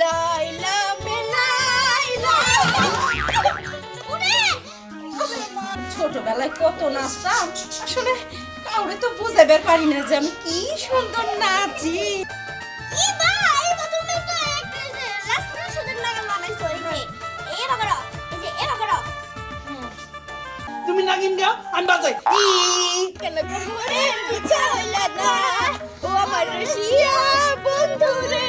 লাইলা ছোটবেলায় কত নাচতাম আসলে কাউরে তো বুঝাবার পারি না যে আমি কি সুন্দর নাচি। তুমি নাগিন গাও আমি বাজাই। কেন করে ইচ্ছা হইলা না? ও আমার রসিয়া বন্ধু রে।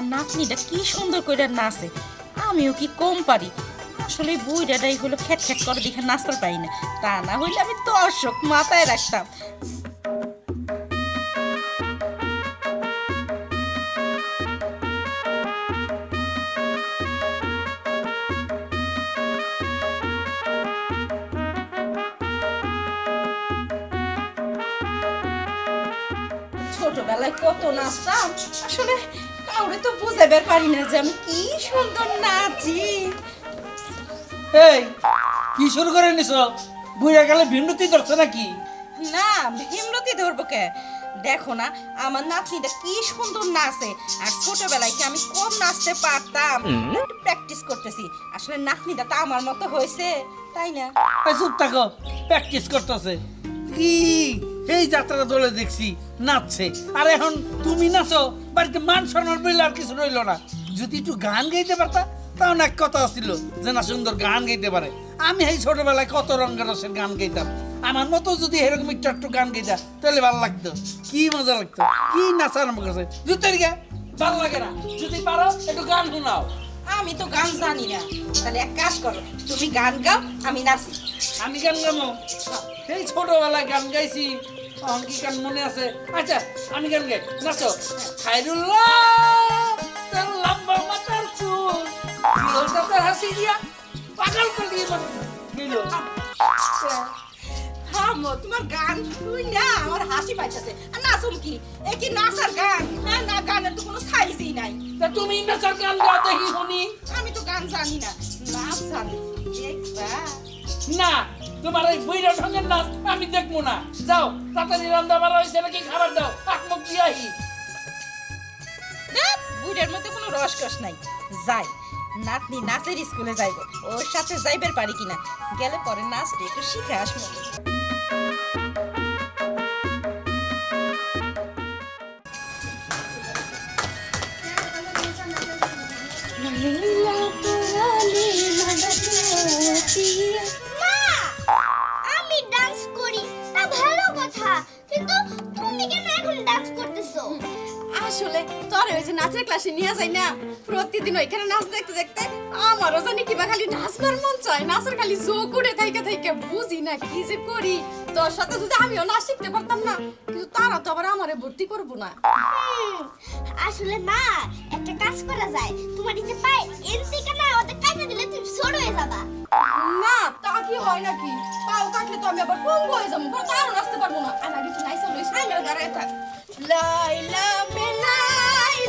আমার নাতনিটা কি সুন্দর করে নাচে। আমিও কি কম পারি। আসলে বুইরাটা এগুলো খেট খেট করে দেখে নাচতে পারি না। তা না হইলে আমি দর্শক মাথায় রাখতাম। ছোটবেলায় কত নাচতাম। আসলে কাউরে তো বুঝাবার পারি না যে আমি কি সুন্দর নাচি। এই কি শুরু করে নিছ বুড়া গেলে ভিন্নতি ধরছে নাকি? না ভীমরতি ধরবো কে? দেখো না আমার নাতনিটা কি সুন্দর নাচে আর ছোটবেলায় কি আমি কম নাচতে পারতাম? একটু প্র্যাকটিস করতেছি। আসলে নাতনিটা তো আমার মতো হয়েছে তাই না? চুপ থাকো প্র্যাকটিস করতেছে। কি? এই যাত্রা দলে দেখছি নাচছে। আর এখন তুমি নাচো বাড়িতে মান সম্মান বলে আর কিছু রইল না। যদি একটু গান গাইতে পারতা তাও না এক কথা ছিল যে না সুন্দর গান গাইতে পারে। আমি এই ছোটবেলায় কত রঙের রসের গান গাইতাম। আমার মতো যদি এরকম একটু একটু গান গাইতা তাহলে ভালো লাগতো। কি মজা লাগতো কি নাচা আরম্ভ করছে। জুতের গে ভালো লাগে না। যদি পারো একটু গান শোনাও। আমি তো গান জানি না। তাহলে এক কাজ করো তুমি গান গাও আমি নাচি। আমি গান গামো। এই ছোটবেলায় গান গাইছি। তখন কি গান মনে আছে? আচ্ছা আমি গান গাই নাচো। খাইরুল্লাহ তার লম্বা মাথার চুল। তার হাসি দিয়া পাগল করে দিয়ে দিল থামো তোমার গান শুই না আমার হাসি পাইতেছে। আর নাচুম কি? এ কি নাচার গান? হ্যাঁ না গানের তো কোনো সাইজই নাই। তা তুমি নাচার গান গাও দেখি শুনি। আমি তো গান জানি না নাচ জানি। দেখবা না, তোমার এই বইরা সঙ্গে নাচ আমি দেখব না। যাও, তাড়াতাড়ি রান্না বাড়া হয়েছে নাকি খাবার দাও আকমক দিয়ে আহি। বুড়ের মধ্যে কোনো রসকস নাই। যাই, নাতনি নাচের স্কুলে যাইব, ওর সাথে যাইবার পারি কিনা? গেলে পরে নাচটা একটু শিখে আসব। নাচের ক্লাসে নিয়ে যাই না প্রতিদিন ওইখানে নাচ দেখতে দেখতে আমারও জানি কিবা খালি নাচবার মন চায় নাচের খালি জোক উঠে থাইকে থাইকে বুঝি না কি যে করি। তোর সাথে যদি আমিও নাচ শিখতে পারতাম না কিন্তু তারা তো আবার আমারে ভর্তি করব না। আসলে মা একটা কাজ করা যায়। তোমার যে পায়ে এনতিকে না ওদের কাটে দিলে তুমি ছোট হয়ে যাবা। না তা কি হয় নাকি? পাও কাটলে তো আমি আবার পঙ্গু হয়ে যাব পরে তো আরও নাচতে পারব না। আর আগে তো নাইসা লইস। লাইলা মেলাইলা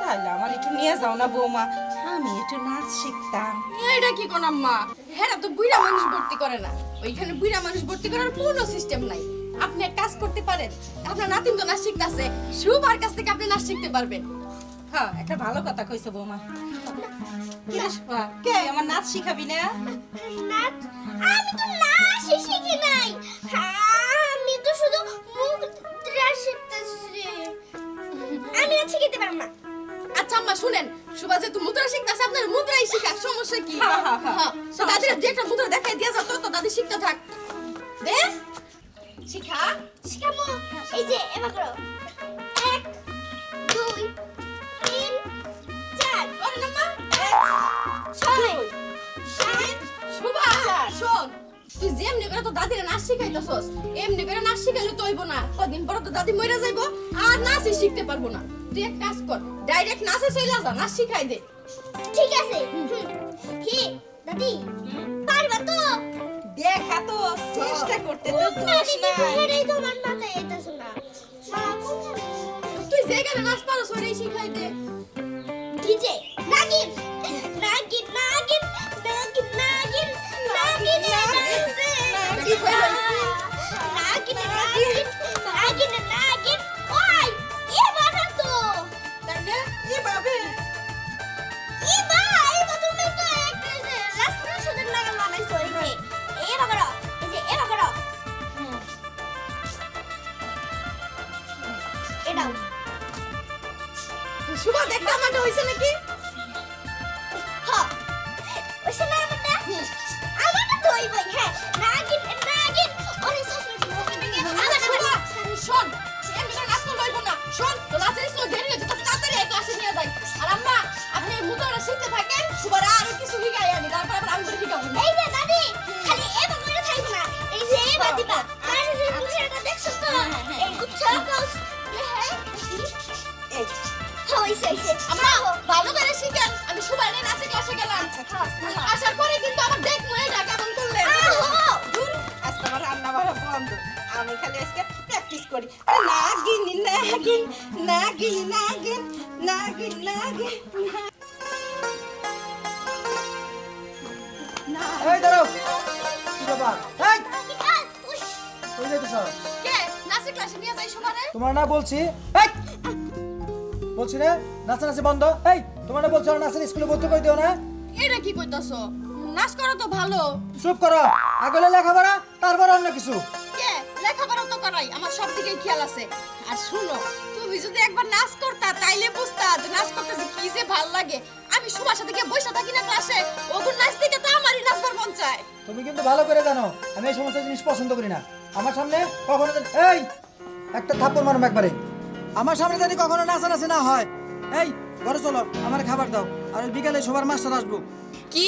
তাহলে আমার একটু নিয়ে যাও না বৌমা আমি একটু নাচ শিখতাম। এটা কি কোন আম্মা? হ্যাঁ তো বুড়া মানুষ ভর্তি করে না। ওইখানে বুড়া মানুষ ভর্তি করার কোনো সিস্টেম নাই। আপনি এক কাজ করতে পারেন আপনার নাতিন তো নাচ শিখতেছে সুবার কাছ থেকে আপনি নাচ শিখতে পারবেন। হ্যাঁ একটা ভালো কথা কইছো বৌমা। কে আমার নাচ শিখাবি না? নাচ? আমি তো নাচ শিখি নাই। আম্মা শুনেন সুবা যেহেতু মুদ্রা শিখতেছে আপনার মুদ্রাই শিখাক সমস্যা কি? হ্যাঁ, হ্যাঁ, দাদির যে একটা মুদ্রা দেখাই দিয়া যাও তো তো দাদি শিখতে থাক। দে। শিখা শিখামো এই যে এবার করো। এক দুই তিন চার। ওরে নাম্মা ছয় সাত শোন তুই যেমনি করে তো দাদিরে নাচ শিখাইতেছস এমনি করে নাচ শিখাইলে তো হইব না। কদিন পর তো দাদি মরে যাইবো আর নাচই শিখতে পারব না। তুই এক কাজ কর ডাইরেক্ট নাচে চলে যা নাচ শিখাই দে। ঠিক আছে হি দাদি পারবা তো? দেখা তো চেষ্টা করতে তো দোষ নাই। হেরেই তোমার মাথায় এতেছ না মা তুই যেখানে নাচ পারো সরেই শিখাই দে। ডিজে নাগিন নাগিন নাগিন নাগিন নাগিন নাগিন নাগিন নাগিন। নাগিন নাগিন মুদ্রাটা শিখতে থাকেন শুভার আরও কিছু শিখাই আনি তারপর আবার আমি শিখাবো। এই যে দাদি খালি এবা করে থাকবে না এই যে এবা দিবা আর এই যে মুখেটা দেখছ তো? এই গুচ্ছ কাউস হ্যাঁ এই। হইছে আম্মা ভালো করে শিখেন আমি শুভার নিয়ে ক্লাসে গেলাম। আসার পরে কিন্তু আমার দেখ কেমন করলেন আজকে আমার রান্না বাড়া বন্ধ। আমি খালি আজকে প্র্যাকটিস করি। নাগিন নাগিন নাগিন নাগিন নাগিন নাগিন। এই দাঁড়াও। কি ব্যাপার? এই! কই যাইতেছ? কে? নাচের ক্লাসে নিয়ে যাই শুভারে তোমার না বলছি এই! বলছি না নাচানাচি বন্ধ। এই তোমার না বলছো নাচের স্কুলে ভর্তি করে দিও না। এটা কি কইতাছো? নাচ করা তো ভালো। চুপ করো। আগলে লেখাপড়া তারপর অন্য কিছু। কে? লেখাপড়া তো করাই আমার সব দিকে খেয়াল আছে। আর শুনো তুমি যদি একবার নাচ করতা তাইলে বুঝতা যে নাচ করতে যে কি যে ভালো লাগে। আমি সুভার সাথে গিয়ে বসে থাকি না ক্লাসে ওগুন নাচ দিকে তো আমারই নাচবার মন চায়। তুমি কিন্তু ভালো করে জানো আমি এই সমস্ত জিনিস পছন্দ করি না। আমার সামনে কখনো যেন- এই! একটা থাপ্পড় মারুম একবারে। আমার সামনে জানি কখনো নাচানাচি না হয় এই ঘরে চলো আমার খাবার দাও আর ওই বিকালে সবার মাস্টার আসব। কি?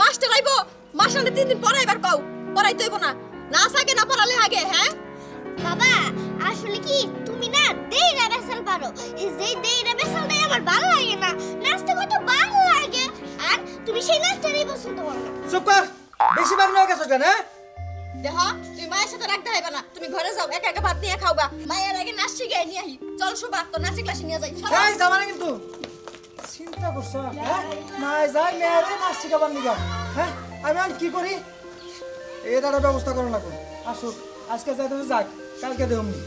মাস্টার আইবো? মাস্টার তিন দিন পড়াইবার কও পড়াইতে হইব না। নাচ আগে না পড়ালে আগে হ্যাঁ? বাবা আসলে কি তুমি না দেইরা বেসাল পারো। এই যে দেইরা বেসাল দেই আমার ভালো লাগে না। নাচতে কত ভালো লাগে। আর তুমি সেই নাচটারই পছন্দ করো না। চুপ কর। বেশি ভাগ নয় গেছো কেন হ্যাঁ? দেহ তুমি মায়ের সাথে রাখতে হইবা না। তুমি ঘরে যাও একা একা ভাত নিয়ে খাওবা। মায়ের আগে নাচ শিখে নিয়ে আহি। চল সুবা তো নাচের ক্লাসে নিয়ে যাই। চলো। এই যাবা না কিন্তু। চিন্তা করছ হ্যাঁ? নাই যাই মেয়েরে নাচ শিখাবার নিগা। হ্যাঁ? আমি আর কি করি? এটার ব্যবস্থা করো না আসুক আজকে যাইতে তো যাক কালকে দেবনি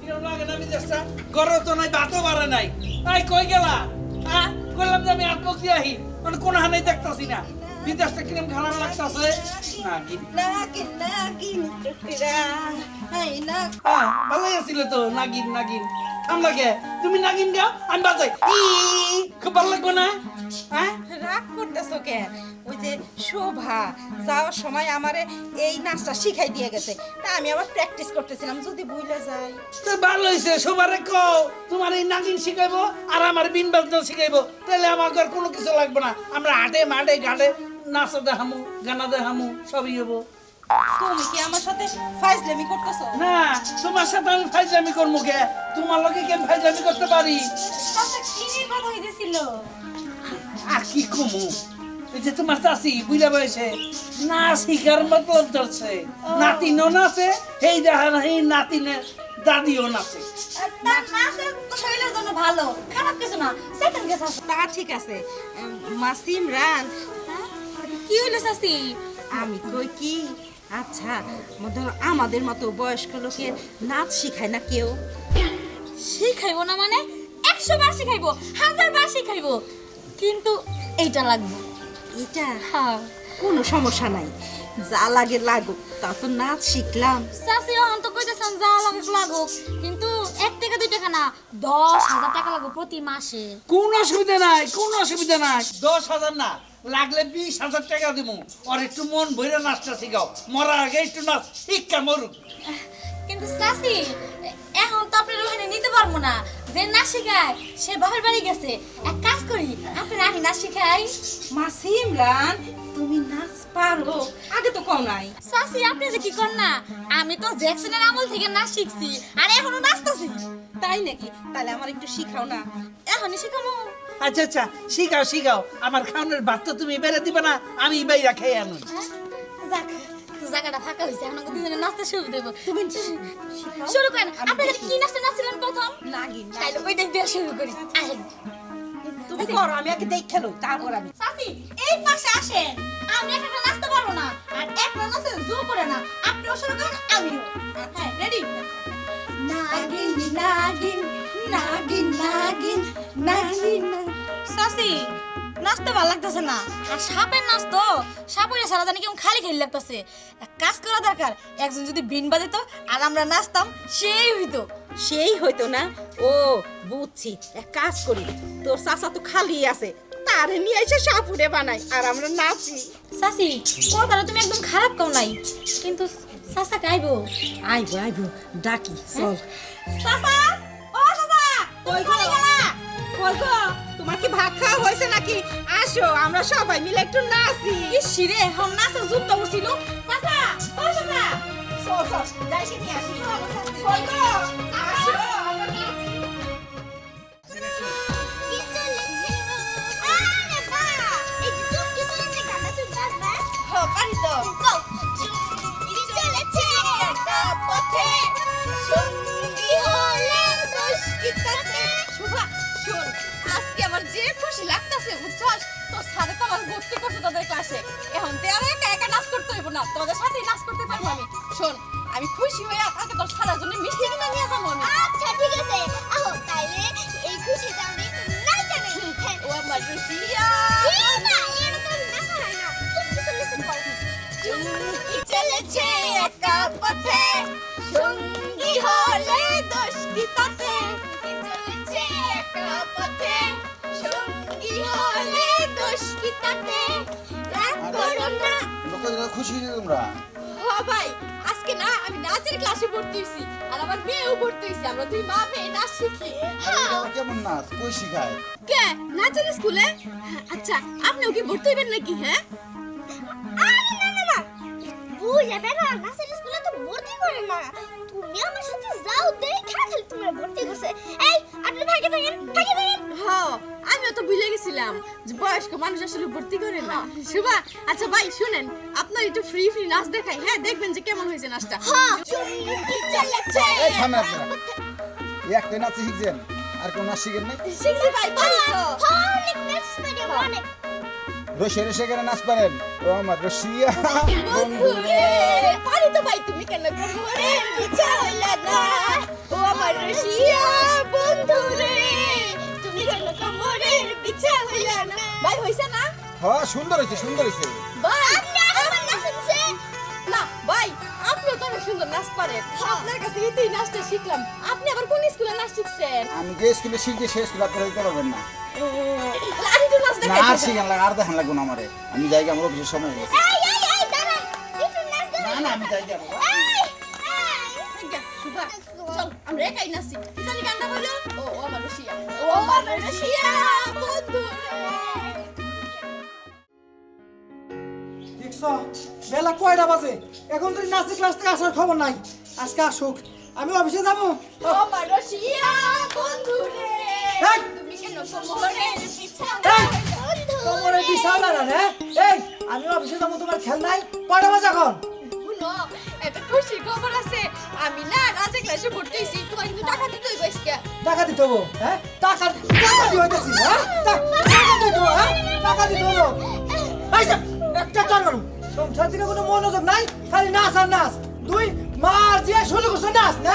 কিরম লাগে না মিজাজটা গরম তো নাই বাড়ে নাই। তাই কই গেলা? হ্যাঁ কইলাম যে আমি আহি মানে কোন হানাই দেখতাছি না। মিজাজটা কিরম খারাপ লাগতাছে? না নাগিন নাগিন টুকরা। এই না হ্যাঁ ভালোই আছিল তো নাগিন নাগিন। আমলাকে তুমি নাগিন গাও আমি বাজাই। খুব ভালো লাগবে না? হ্যাঁ রাগ করতেছো কেন? যে শোভা যাওয়ার সময় আমারে এই নাচটা শিখাই দিয়ে গেছে। তা আমি আবার প্র্যাকটিস করতেছিলাম যদি ভুলে যাই। তো ভালো হয়েছে শোভারে কও তোমার এই নাগিন শিখাইবো আর আমার বিন বাজনা শিখাইবো। তাহলে আমার ঘর কোনো কিছু লাগবে না। আমরা হাটে মাঠে ঘাটে নাচা দেখামু গানা দেখামু সবই হব তুমি কি আমার সাথে ফাইজলামি করতেছো? না তোমার সাথে আমি ফাইজলামি করব কে? তোমার লগে কে ফাইজলামি করতে পারি? কি কথা হইতেছিল? আর কি কমু? যে তোমার চাষি বুঝলে বয়সে না শিকার মতলব ধরছে। নাতিনও নাচে এই দেখা না এই নাতিনের দাদিও নাচে। শরীরের জন্য ভালো খারাপ কিছু না। সেকেন্ড গেছে তা ঠিক আছে। মাসিম রান হ্যাঁ? কি হইল চাচি? আমি কই কি? আচ্ছা ধরো আমাদের মতো বয়স্ক লোকের নাচ শিখায় না কেউ। শিখাইবো না মানে? একশো বার শিখাইবো হাজার বার শিখাইবো। কিন্তু এইটা লাগবে এটা? হ্যাঁ কোনো সমস্যা নাই। যা লাগে লাগুক তা তো নাচ শিখলাম। চাষি অন্ত কইতেছেন যা লাগুক লাগুক। কিন্তু একটা টাকা দুই টাকা না দশ হাজার টাকা লাগবে প্রতি মাসে। কোন অসুবিধা নাই কোন অসুবিধা নাই। দশ হাজার না লাগলে বিশ হাজার টাকা দিব আর একটু মন ভরে নাচটা শিখাও। মরার আগে একটু নাচ ইক্কা মরুক। কিন্তু চাষি এখন তো আপনার ওখানে নিতে পারব না। যে না শেখায় সে বাপের বাড়ি গেছে। এক কাজ করি আপনার আমি নাচ শিখাই। মা সিমরান তুমি নাচ পারো। আগে তো কম নাই। চাষি আপনি যে কি কর না? আমি তো জ্যাকসনের আমল থেকে নাচ শিখছি আর এখনও নাচতেছি। তাই নাকি? তাহলে আমার একটু শিখাও না। এখনই শিখামো আচ্ছা আচ্ছা শিখাও শিখাও। আমার খাওয়ানোর ভাত তো তুমি বেড়ে দিবে না আমি বাইরা খেয়ে আনো? যাক। জায়গাটা ফাঁকা হয়েছে এখন দুজনে নাচতে শুরু দেবো। তুমি শুরু করেন আমি কি নাচতে নাচছিলেন প্রথম? নাগিন তাইলে ওইটা দিয়ে শুরু করি। আহেন। তুমি করো আমি আগে দেখে লো তারপর আমি। সাসি এই পাশে আসেন। আমি একটা নাচতে পারব না আর একটা নাচে জো করে না। আপনিও শুরু করেন আমিও। হ্যাঁ রেডি? নাগিন নাগিন নাগিন নাগিন নাগিন। সাসি নাচতে ভালো লাগতেছে না। আর সাপের নাচ তো সাপের সারা জানি কেমন খালি খালি লাগতেছে। এক কাজ করা দরকার একজন যদি বিন বাজিত আর আমরা নাচতাম সেই হইতো। সেই হইতো না? ও বুঝছি এক কাজ করি তোর চাচা তো খালি আছে তারে নিয়ে এসে সাপুরে বানাই আর আমরা নাচি। সাসি কথাটা তুমি একদম খারাপ কও নাই কিন্তু সাসা গাইবো আইবো আইবো ডাকি চল। সাসা ও সাসা কই গেলা? কই গো? তোমার কি ভাত খাওয়া হয়েছে নাকি? আসো আমরা সবাই মিলে একটু নাচি। ইসি রে এখন নাচা যুক্ত করছিল সাসা ও সাসা সো সো যাই সে নিয়ে আসি। কই গো? খুশি হয়েছে তোমরা? হ্যাঁ ভাই আজকে না আমি নাচের ক্লাসে ভর্তি হইছি আর আমার মেয়েও ভর্তি হইছে আমরা দুই মা মেয়ে নাচ শিখি। আরে এটা কেমন নাচ? কই শিখায়? কে? নাচের স্কুলে? আচ্ছা আপনিও কি ভর্তি হইবেন নাকি হ্যাঁ? আরে না না না বুঝাবে না নাচের করে না তুমি আমার সাথে যাও দেখা খালি তোমার ভর্তি করছে এই আপনি ভাগে থাকেন ভাগে থাকেন। হ আমিও তো ভুলে গেছিলাম যে বয়স্ক মানুষ আসলে ভর্তি করে না। শুভা আচ্ছা ভাই শুনেন আপনার একটু ফ্রি ফ্রি নাচ দেখাই। হ্যাঁ দেখবেন যে কেমন হয়েছে নাচটা। হ্যাঁ এই থামে আপনারা এই একটা নাচ শিখছেন আর কোন নাচ শিখেন নাই? শিখছি ভাই পারি তো। হ্যাঁ অনেক নাচ পারি অনেক। রসে রসে করে নাচ পারেন। ও আমার রসিয়া বন্ধু। বন্ধুরে পারি তো ভাই তুমি কেন কোমরে পিছা হইলা না। ও আমার রসিয়া বন্ধুরে তুমি কেন কোমরে পিছা হইলা না? ভাই হইছে না? হ্যাঁ সুন্দর হয়েছে সুন্দর হইছে। ভাই অনেক সুন্দর নাচ পারেন আপনার কাছে এতেই নাচটা শিখলাম। আপনি আবার কোন স্কুলে নাচ শিখছেন? আমি যে স্কুলে শিখছি সেই স্কুলে আপনারা দিতে পারবেন না। আর একটু নাচ না দেখাই আর শিখান লাগে আর দেখান লাগবে না আমারে। আমি যাই আমার অফিসের সময় হয়ে গেছে এই এই এই দাঁড়ান। একটু নাচ না না আমি যাই যাব এই এই শুভা চল আমরা একাই নাচি। জানি গানটা বলো ও ও আমার রসিয়া ও আমার রসিয়া বন্ধু। বেলা কয়টা বাজে? এখন তুই নাচের ক্লাস থেকে আসার খবর নাই। আজকে আসুক। আমি অফিসে যাব? আমি অফিসে যাব তোমার খেল নাই? কয়টা বাজে এখন? একটা খুশি খবর আছে। আমি না রাজা ক্লাসে ভর্তি হয়েছি তোমার কিন্তু টাকা দিতে হইব আজকে। টাকা দিতে হব হ্যাঁ? টাকা টাকা দিয়ে হইতেছি হ্যাঁ? টাকা দিতে হব হ্যাঁ? টাকা দিতে হব। একটা করুন সংসার থেকে কোনো মনোযোগ নাই খালি নাচ আর নাচ। দুই মার যে শুরু করছ নাচ না?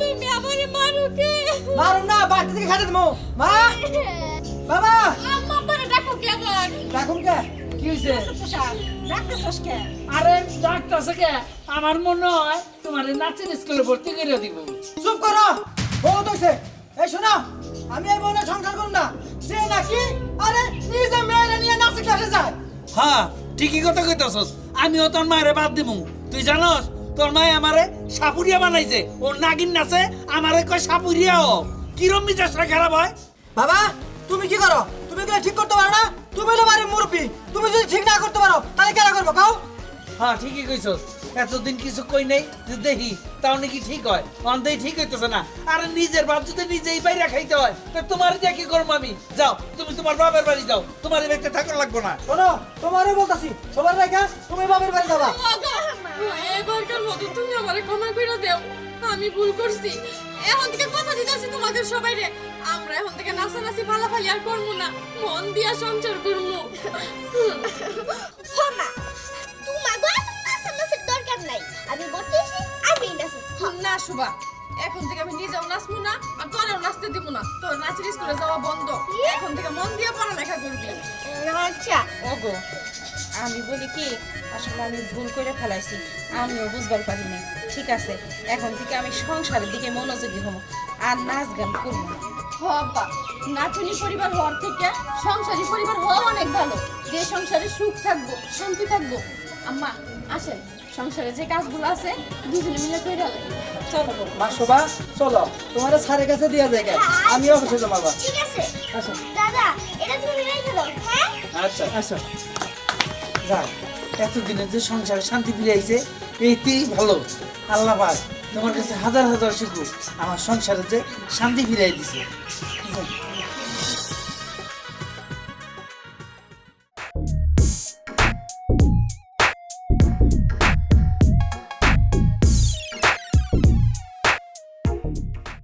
তুমি আমার মারুকে মারুন না বাড়ি থেকে খাইতে দেবো। মা! বাবা! আম্মা পরে ডাকো কি আবার? রাখুন কে? কি হয়েছে ডাকতেছস কে? আরে ডাক্তার কে? আমার মনে হয় তোমার নাচের স্কুলে ভর্তি করে দিব। চুপ করো! বহুত হয়েছে এই শোনো আমি এই বোনের সংসার করব না। যে নাকি আরে নিজে মেয়েরা নিয়ে নাচে ক্লাসে যায়। হ্যাঁ ঠিকই কথা কইতাছস। আমিও তোর মায়ের বাদ দিমু। তুই জানস তোর মায়ে আমারে সাপুরিয়া বানাইছে। ও নাগিন নাচে আমারে কয় সাপুরিয়া ও কিরম মিজাজটা খারাপ হয়? বাবা তুমি কি করো? তুমি কি ঠিক করতে পারো না? তুমি হলো বাড়ির মুরব্বী। তুমি যদি ঠিক না করতে পারো তাহলে কেন করব? কাও। হ্যাঁ ঠিকই কইছস। এতদিন কিছু কই নাই যে দেখি তাও নাকি ঠিক হয়? অন্ধেই ঠিক হইতেছে না। আর নিজের বাপ যদি নিজেই বাইরে খাইতে হয় তো তোমার দিয়ে কি করব আমি? যাও তুমি তোমার বাবার বাড়ি যাও। তোমার এই বাড়িতে থাকা লাগবো না। শোনো তোমারও বলতাছি সবার রেখা তুমি বাবার বাড়ি যাবা। এবারকার মতো তুমি আমারে ক্ষমা করে দাও। আমি ভুল করছি। এখন থেকে কথা দিতেছি তোমাদের সবাই রে আমরা এখন থেকে নাচানাচি ফালাফালি আর করব না। মন দিয়া সংসার করব। হমা নাই। আমি বলতেছি আমি নাচো না শুভা। এখন থেকে আমি নিজেও নাচবো না আর তোরেও নাচতে দিব না। তোর নাচের স্কুলে যাওয়া বন্ধ। এখন থেকে মন দিয়ে পড়ালেখা করবি। আচ্ছা। ওগো আমি বলি কি আসলে আমি ভুল করে ফেলাইছি। আমিও বুঝবার পারিনি। ঠিক আছে এখন থেকে আমি সংসারের দিকে মনোযোগী হব আর নাচ গান করব হবা। নাচনি পরিবার হওয়ার থেকে সংসারী পরিবার হওয়া অনেক ভালো। যে সংসারে সুখ থাকব শান্তি থাকব। আম্মা আসেন সংসারে যে কাজগুলো আছে দুজনে মিলে করে গেলে চলো গো। মা শোভা চলো। তোমার স্যারের কাছে দিয়ে যায় আমি অফিসে যাব আবার ঠিক আছে। আসো। দাদা এটা তুমি রেখে দাও হ্যাঁ? আচ্ছা। আসো। যাক এতদিনে যে সংসারে শান্তি ফিরে আইছে এইতেই ভালো। আল্লাহ পাক তোমার কাছে হাজার হাজার শুক্র। আমার সংসারে যে শান্তি ফিরাই দিছে